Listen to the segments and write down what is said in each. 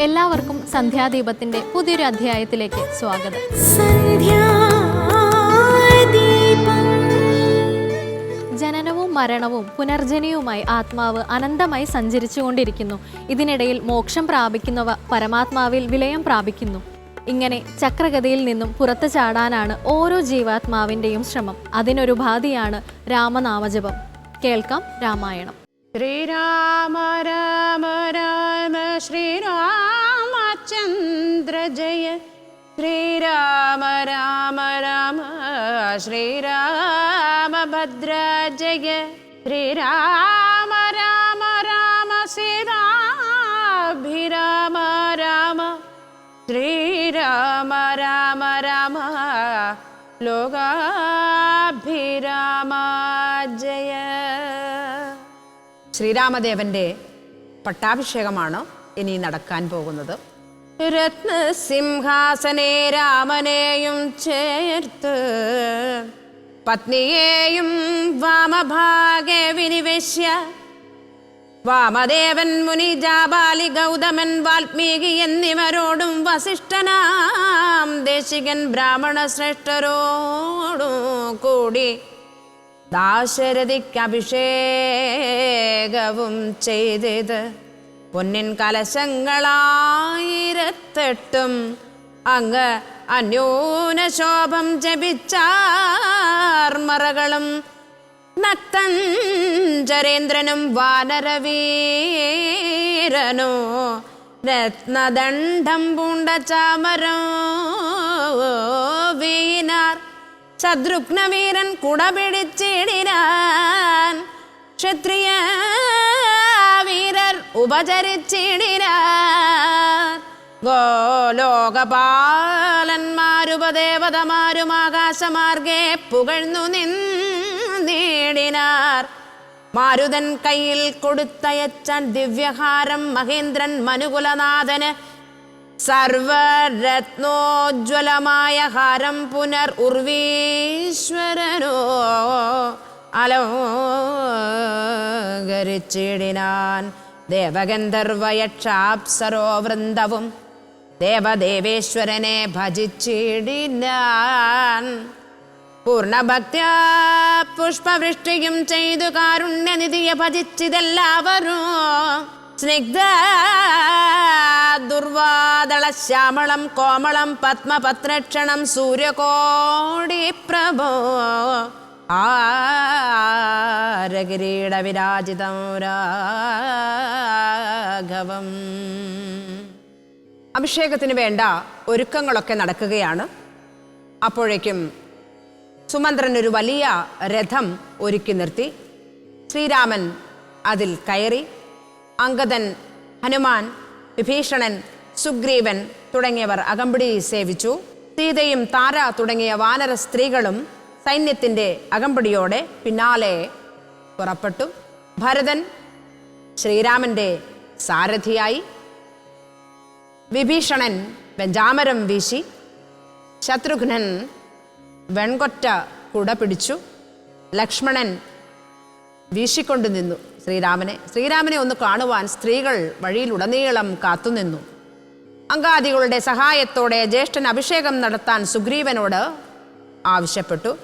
എല്ലാവർക്കും സന്ധ്യാദീപത്തിന്റെ പുതിയൊരു അധ്യായത്തിലേക്ക് സ്വാഗതം. ജനനവും മരണവും പുനർജനിയുമായി ആത്മാവ് അനന്തമായി സഞ്ചരിച്ചുകൊണ്ടിരിക്കുന്നു. ഇതിനിടയിൽ മോക്ഷം പ്രാപിക്കുന്നവ പരമാത്മാവിൽ വിലയം പ്രാപിക്കുന്നു. ഇങ്ങനെ ചക്രഗതിയിൽ നിന്നും പുറത്തു ചാടാനാണ് ഓരോ ജീവാത്മാവിന്റെയും ശ്രമം. അതിനൊരു ഭാതിയാണ് രാമനാമജപം. കേൾക്കാം രാമായണം. ശ്രീരാമ രാമ രാമ ശ്രീരാമചന്ദ്ര ജയ. ശ്രീരാമ രാമ രാമ ശ്രീരാമഭദ്ര ജയ. ശ്രീരാമ രാമ രാമ സീതാഭിരാമ രാമ. ശ്രീരാമ രാമ രാമ ലോകാഭിരാമ ശ്രീരാമദേവന്റെ പട്ടാഭിഷേകമാണ് ഇനി നടക്കാൻ പോകുന്നത്. രത്നസിംഹാസനെ രാമനെയും ചേർത്ത് പത്നിയേയും വാമഭാഗെ വിനിവേശ്യ. വാമദേവൻ മുനി ജാബാലി ഗൗതമൻ വാൽമീകി എന്നിവരോടും വസിഷ്ഠനാം ദേശികൻ ബ്രാഹ്മണ ശ്രേഷ്ഠരോടും കൂടി ദാശരഥിക്ക് അഭിഷേകവും ചെയ്തത്. പൊന്നിൻ കലശങ്ങളായിരത്തെട്ടും അങ്ങ് അന്യൂന ശോഭം ജപിച്ചാർമറകളും നക്തഞ്ചരേന്ദ്രനും വാനരവീരനോ രത്നദണ്ഡം പൂണ്ട ചാമരോ വീണാർ ശത്രുഘ്നവീരൻ കുട പിടിച്ചിടിനാൻ ക്ഷത്രിയ വീരർ ഉപചരിച്ചിടിരാ ഗോലോകപാലന്മാരുപദേവതമാരും ആകാശമാർഗെ പുകഴ്ന്നു നിന്നേടിനാർ മാരുതൻ കയ്യിൽ കൊടുത്തയച്ചൻ ദിവ്യഹാരം മഹേന്ദ്രൻ മനുകുലനാഥന് സർവരത്നോജ്വലമായ ഹാരം പുനർ ഉർവീശ്വരനോ അലോകരിച്ചിടിനാൻ ദേവഗന്ധർവയക്ഷാപ്സരോ വൃന്ദവും ദേവദേവേശ്വരനെ ഭജിച്ചിടിനാൻ. പൂർണഭക്ത്യ പുഷ്പവൃഷ്ടിയും ചെയ്തു കാരുണ്യനിധിയെ ഭജിച്ചിതെല്ലാവരും സ്നിഗ്ധ ദുർവാദള ശ്യാമളം കോമളം പത്മപത്രക്ഷണം സൂര്യകോടി പ്രഭോ ആരകിരീട വിരാജിതം രാഘവം. അഭിഷേകത്തിന് വേണ്ട ഒരുക്കങ്ങളൊക്കെ നടക്കുകയാണ്. അപ്പോഴേക്കും സുമന്ത്രൻ ഒരു വലിയ രഥം ഒരുക്കി നിർത്തി. ശ്രീരാമൻ അതിൽ കയറി അങ്കദൻ ഹനുമാൻ വിഭീഷണൻ സുഗ്രീവൻ തുടങ്ങിയവർ അകമ്പടി സേവിച്ചു. സീതയും താര തുടങ്ങിയ വാനര സ്ത്രീകളും സൈന്യത്തിന്റെ അകമ്പടിയോടെ പിന്നാലെ പുറപ്പെട്ടു. ഭരതൻ ശ്രീരാമന്റെ സാരഥിയായി. വിഭീഷണൻ വെഞ്ചാമരം വീശി. ശത്രുഘ്നൻ വെൺകൊറ്റ കുട പിടിച്ചു ലക്ഷ്മണൻ വീശിക്കൊണ്ടു നിന്നു. ശ്രീരാമനെ ശ്രീരാമനെ ഒന്ന് കാണുവാൻ സ്ത്രീകൾ വഴിയിലുടനീളം കാത്തുനിന്നു. അങ്കാദികളുടെ സഹായത്തോടെ ജ്യേഷ്ഠൻ അഭിഷേകം നടത്താൻ സുഗ്രീവനോട് ആവശ്യപ്പെട്ടു.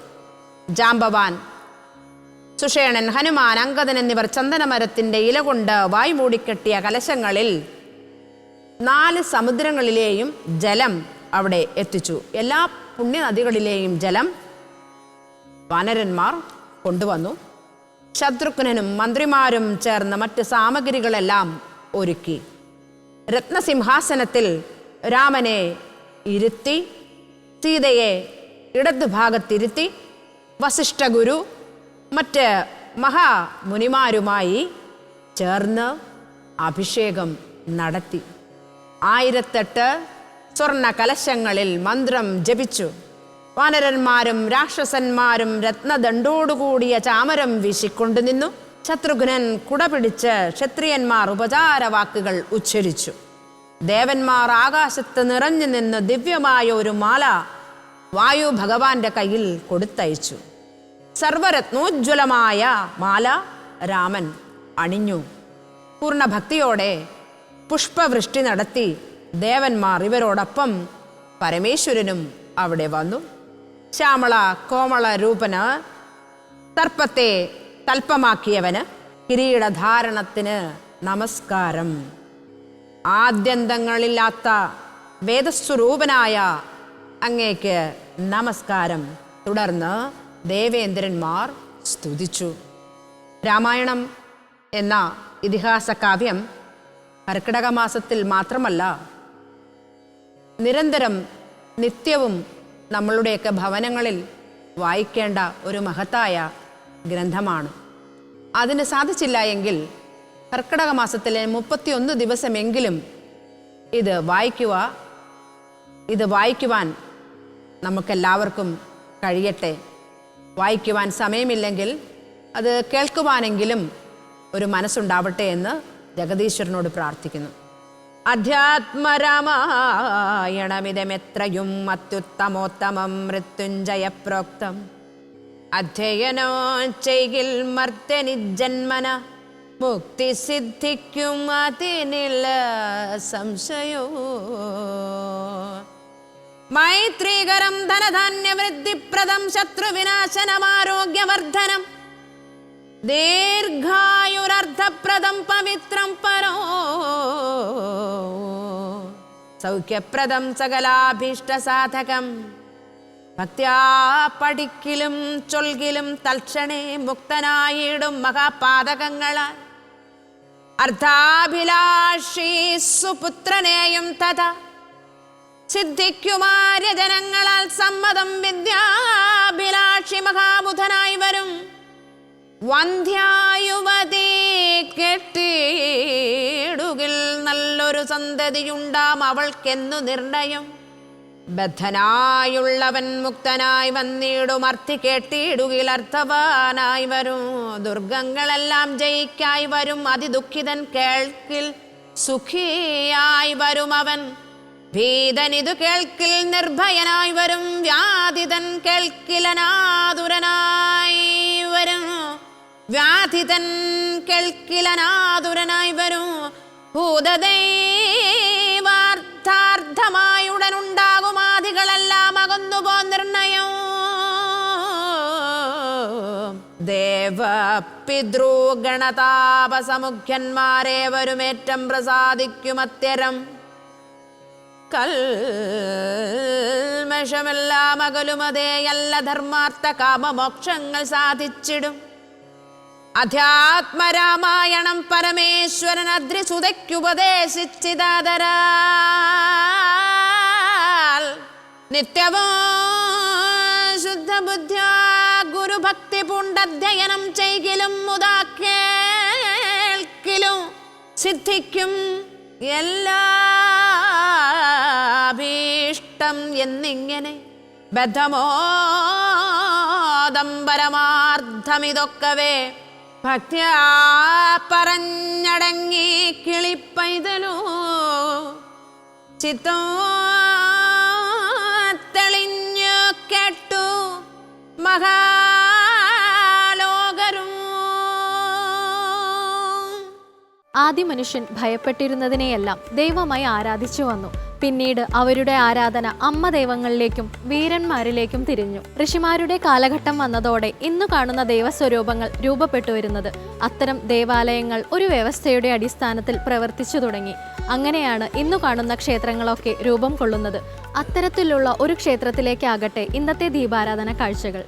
ജാംബവാൻ സുഷേണൻ ഹനുമാൻ അങ്കദൻ എന്നിവർ ചന്ദനമരത്തിന്റെ ഇല കൊണ്ട് വായ് മൂടിക്കെട്ടിയ കലശങ്ങളിൽ നാല് സമുദ്രങ്ങളിലെയും ജലം അവിടെ എത്തിച്ചു. എല്ലാ പുണ്യനദികളിലെയും ജലം വാനരന്മാർ കൊണ്ടുവന്നു. ശത്രുഘ്നനും മന്ത്രിമാരും ചേർന്ന് മറ്റ് സാമഗ്രികളെല്ലാം ഒരുക്കി. രത്നസിംഹാസനത്തിൽ രാമനെ ഇരുത്തി സീതയെ ഇടതുഭാഗത്തിരുത്തി വസിഷ്ഠഗുരു മറ്റ് മഹാമുനിമാരുമായി ചേർന്ന് അഭിഷേകം നടത്തി. ആയിരത്തെട്ട് സ്വർണ കലശങ്ങളിൽ മന്ത്രം ജപിച്ചു. വാനരന്മാരും രാക്ഷസന്മാരും രത്നദണ്ടോടുകൂടിയ ചാമരം വീശിക്കൊണ്ടു നിന്നു. ശത്രുഘ്നൻ കുടപിടിച്ച് ക്ഷത്രിയന്മാർ ഉപചാര വാക്കുകൾ ഉച്ചരിച്ചു. ദേവന്മാർ ആകാശത്ത് നിറഞ്ഞു നിന്ന് ദിവ്യമായ ഒരു മാല വായു ഭഗവാന്റെ കയ്യിൽ കൊടുത്തയച്ചു. സർവരത്നോജ്വലമായ മാല രാമൻ അണിഞ്ഞു. പൂർണ ഭക്തിയോടെ പുഷ്പവൃഷ്ടി നടത്തി ദേവന്മാർ ഇവരോടൊപ്പം പരമേശ്വരനും അവിടെ വന്നു. ശ്യാമള കോമള രൂപന് സർപ്പത്തെ തൽപ്പമാക്കിയവന് കിരീടധാരണത്തിന് നമസ്കാരം. ആദ്യന്തങ്ങളില്ലാത്ത വേദസ്വരൂപനായ അങ്ങേക്ക് നമസ്കാരം. തുടർന്ന് ദേവേന്ദ്രന്മാർ സ്തുതിച്ചു. രാമായണം എന്ന ഇതിഹാസ കാവ്യം കർക്കിടക മാസത്തിൽ മാത്രമല്ല നിരന്തരം നിത്യവും നമ്മളുടെയൊക്കെ ഭവനങ്ങളിൽ വായിക്കേണ്ട ഒരു മഹത്തായ ഗ്രന്ഥമാണ്. അതിന് സാധിച്ചില്ല എങ്കിൽ കർക്കിടക മാസത്തിലെ മുപ്പത്തിയൊന്ന് ദിവസമെങ്കിലും ഇത് വായിക്കുക ഇത് വായിക്കുവാൻ നമുക്കെല്ലാവർക്കും കഴിയട്ടെ. വായിക്കുവാൻ സമയമില്ലെങ്കിൽ അത് കേൾക്കുവാനെങ്കിലും ഒരു മനസ്സുണ്ടാവട്ടെ എന്ന് ജഗദീശ്വരനോട് പ്രാർത്ഥിക്കുന്നു. അധ്യാത്മരാമായണമിതമെത്രയും അത്യുത്തമോത്തമം മൃത്യുഞ്ജയ പ്രോക്തം അധ്യയനോ ചെയ്കിൽ മർത്തനി ജന്മന മുക്തി സിദ്ധിക്കും അതിനില്ല സംശയോ. മൈത്രീകരം ധനധാന്യമൃദ്ധിപ്രദം ശത്രുവിനാശനമാരോഗ്യവർദ്ധനം ദീർഘായുരർത്ഥപ്രദം പവിത്രം പരോ. സൗഖ്യപ്രദം സകലാഭീഷ്ടസാധകം ഭക്ത്യാ പടിക്കിലും ചൊൽകിലും തൽക്ഷണേ മുക്തനായിടും മഹാപാതകങ്ങളാൽ. അർത്ഥാഭിലാഷി സുപുത്രനെയും തഥാ. സിദ്ധിക്കുമാര്യ ജനങ്ങളാൽ സമ്മതം വിദ്യാഭിലാഷി മഹാബുധനായി വരും. വന്ധ്യായുവതി കെട്ടിടുകിൽ നല്ലൊരു സന്തതിയുണ്ടാം അവൾക്കെന്നു നിർണയം. ബദ്ധനായുള്ളവൻ മുക്തനായി വന്നിടും അർത്ഥി കേട്ടിടുകിൽ അർത്ഥവാനായി വരും. ദുർഗങ്ങളെല്ലാം ജയിക്കായി വരും അതിദുഃഖിതൻ കേൾക്കിൽ സുഖിയായി വരും അവൻ. ഭീതനിതു കേൾക്കിൽ നിർഭയനായി വരും വ്യാധിതൻ കേൾക്കിലനാതുരനായി വ്യാധിതൻ കേൾക്കിലനാതുരനായി വരും. ഭൂതദൈവാർത്ഥാർത്ഥമായുടനുണ്ടാകും ആദികളെല്ലാം അകന്നുപോ നിർണയം. ദേവപിതൃഗണതാപസമുഖ്യന്മാരെ വരുമേറ്റം പ്രസാദിക്കുമത്യരം കൽമഷമെല്ലാം അകലുമതേയല്ല ധർമാർത്ഥ കാമമോക്ഷങ്ങൾ സാധിച്ചിടും. അധ്യാത്മരാമായണം പരമേശ്വരൻ അദ്രിസുതയ്ക്കുപദേശിച്ചിതാതരാൽ നിത്യവും ശുദ്ധബുദ്ധ്യാ ഗുരുഭക്തി പുണ്ടധ്യയനം ചെയ്കിലും മുതാ കേൾക്കിലും സിദ്ധിക്കും എല്ലാ അഭീഷ്ടം എന്നിങ്ങനെ ബദ്ധമോദം പരമാർത്ഥമിതൊക്കവേ പറഞ്ഞടങ്ങി കിളിപ്പൈതലോ. ചിത്തോ തെളിഞ്ഞു കേട്ടു മഹാലോകരും. ആദ്യ മനുഷ്യൻ ഭയപ്പെട്ടിരുന്നതിനെയെല്ലാം ദൈവമായി ആരാധിച്ചു വന്നു. പിന്നീട് അവരുടെ ആരാധന അമ്മ ദൈവങ്ങളിലേക്കും വീരന്മാരിലേക്കും തിരിഞ്ഞു. ഋഷിമാരുടെ കാലഘട്ടം വന്നതോടെ ഇന്നു കാണുന്ന ദൈവസ്വരൂപങ്ങൾ രൂപപ്പെട്ടു വരുന്നത്. അത്തരം ദേവാലയങ്ങൾ ഒരു വ്യവസ്ഥയുടെ അടിസ്ഥാനത്തിൽ പ്രവർത്തിച്ചു തുടങ്ങി. അങ്ങനെയാണ് ഇന്നു കാണുന്ന ക്ഷേത്രങ്ങളൊക്കെ രൂപം കൊള്ളുന്നത്. അത്തരത്തിലുള്ള ഒരു ക്ഷേത്രത്തിലേക്കാകട്ടെ ഇന്നത്തെ ദീപാരാധന കാഴ്ചകൾ.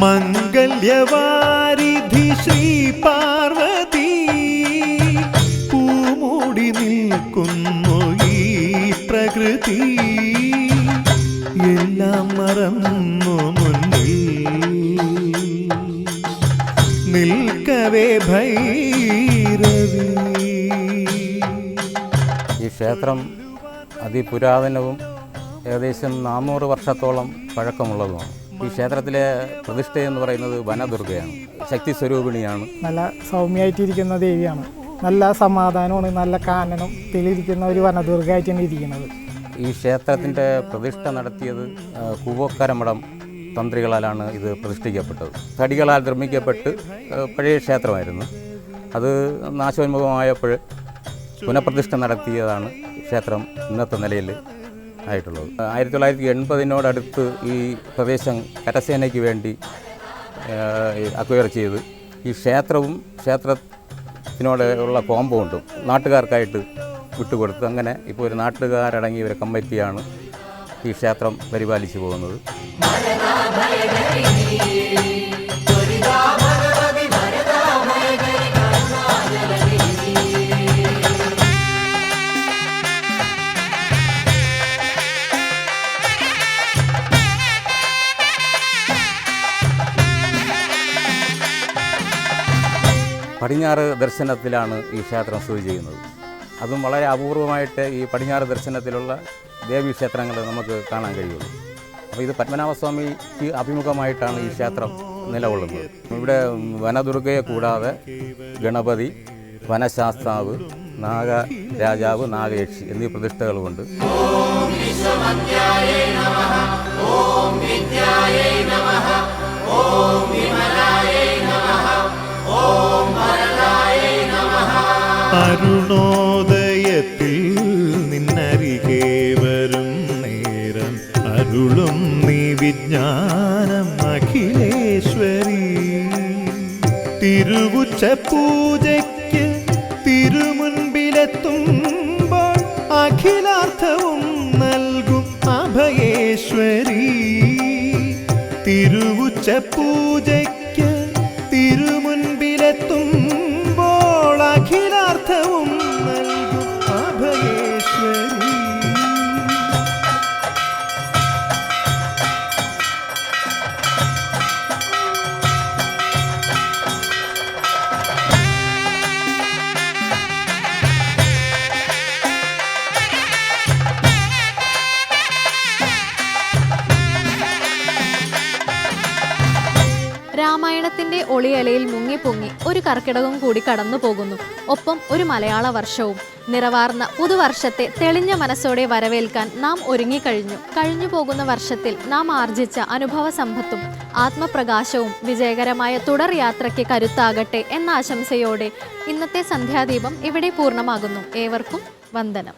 മംഗല്യവാരിധി ശ്രീ പാർവതി. പൂമൂടി നിൽക്കുന്നു ഈ പ്രകൃതി. എല്ലാം മറന്നു മുന്നിൽ. നിൽക്കവേ ഭൈരവി. ഈ ക്ഷേത്രം അതിപുരാതനവും ഏകദേശം നാനൂറ് വർഷത്തോളം പഴക്കമുള്ളതുമാണ്. ഈ ക്ഷേത്രത്തിലെ പ്രതിഷ്ഠ എന്ന് പറയുന്നത് വനദുർഗയാണ്. ശക്തി സ്വരൂപിണിയാണ് നല്ല സൗമ്യമായിട്ടിരിക്കുന്ന ദേവിയാണ്. നല്ല സമാധാനമാണ് നല്ല കാനനം തെളിയിരിക്കുന്ന ഒരു വനദുർഗമായിട്ടാണ് ഇരിക്കുന്നത്. ഈ ക്ഷേത്രത്തിന്റെ പ്രതിഷ്ഠ നടത്തിയത് കൂവക്കരമടം തന്ത്രികളാലാണ് ഇത് പ്രതിഷ്ഠിക്കപ്പെട്ടത്. തടികളാൽ നിർമ്മിക്കപ്പെട്ട് പഴയ ക്ഷേത്രമായിരുന്നു. അത് നാശോന്മുഖമായപ്പോൾ പുനഃപ്രതിഷ്ഠ നടത്തിയതാണ് ക്ഷേത്രം ഇന്നത്തെ നിലയിൽ. ആയിട്ടുള്ളത്. ആയിരത്തി തൊള്ളായിരത്തി എൺപതിനോടടുത്ത് ഈ പ്രദേശം കരസേനയ്ക്ക് വേണ്ടി അക്വയർ ചെയ്ത് ഈ ക്ഷേത്രവും ക്ഷേത്രത്തിനോടെയുള്ള കോമ്പൗണ്ടും നാട്ടുകാർക്കായിട്ട് വിട്ടുകൊടുത്തു അങ്ങനെ ഇപ്പോൾ ഒരു നാട്ടുകാരടങ്ങിയ ഒരു കമ്മിറ്റിയാണ് ഈ ക്ഷേത്രം പരിപാലിച്ചു പോകുന്നത്. പടിഞ്ഞാറ് ദർശനത്തിലാണ് ഈ ക്ഷേത്രം സ്ഥിതി ചെയ്യുന്നത്. അതും വളരെ അപൂർവമായിട്ട് ഈ പടിഞ്ഞാറ് ദർശനത്തിലുള്ള ദേവി ക്ഷേത്രങ്ങൾ നമുക്ക് കാണാൻ കഴിയുള്ളൂ. അപ്പോൾ ഇത് പത്മനാഭസ്വാമിക്ക് അഭിമുഖമായിട്ടാണ് ഈ ക്ഷേത്രം നിലകൊള്ളുന്നത്. ഇവിടെ വനദുർഗയെ കൂടാതെ ഗണപതി വനശാസ്താവ് നാഗ രാജാവ് നാഗയക്ഷി എന്നീ പ്രതിഷ്ഠകളുമുണ്ട് അരുണോദയത്തിൽ നിന്നരികെ വരും നേരം. അരുളും നീ വിജ്ഞാനം അഖിലേശ്വരി. തിരുവുച്ച പൂജയ്ക്ക് തിരുമുൻപിലെത്തുമ്പോൾ അഖിലാർത്ഥവും നൽകും അഭയേശ്വരി. തിരുവുച്ച പൂജയ്ക്ക് രാമായണത്തിന്റെ ഒളിയലയിൽ മുങ്ങിപ്പൊങ്ങി ഒരു കർക്കിടകം കൂടി കടന്നു പോകുന്നു. ഒപ്പം ഒരു മലയാള വർഷവും. നിറവാർന്ന പുതുവർഷത്തെ തെളിഞ്ഞ മനസ്സോടെ വരവേൽക്കാൻ നാം ഒരുങ്ങിക്കഴിഞ്ഞു. കഴിഞ്ഞു പോകുന്ന വർഷത്തിൽ നാം ആർജിച്ച അനുഭവ സമ്പത്തും ആത്മപ്രകാശവും വിജയകരമായ തുടർ യാത്രയ്ക്ക് കരുത്താകട്ടെ എന്ന ആശംസയോടെ ഇന്നത്തെ സന്ധ്യാദീപം ഇവിടെ പൂർണമാകുന്നു. ഏവർക്കും വന്ദനം.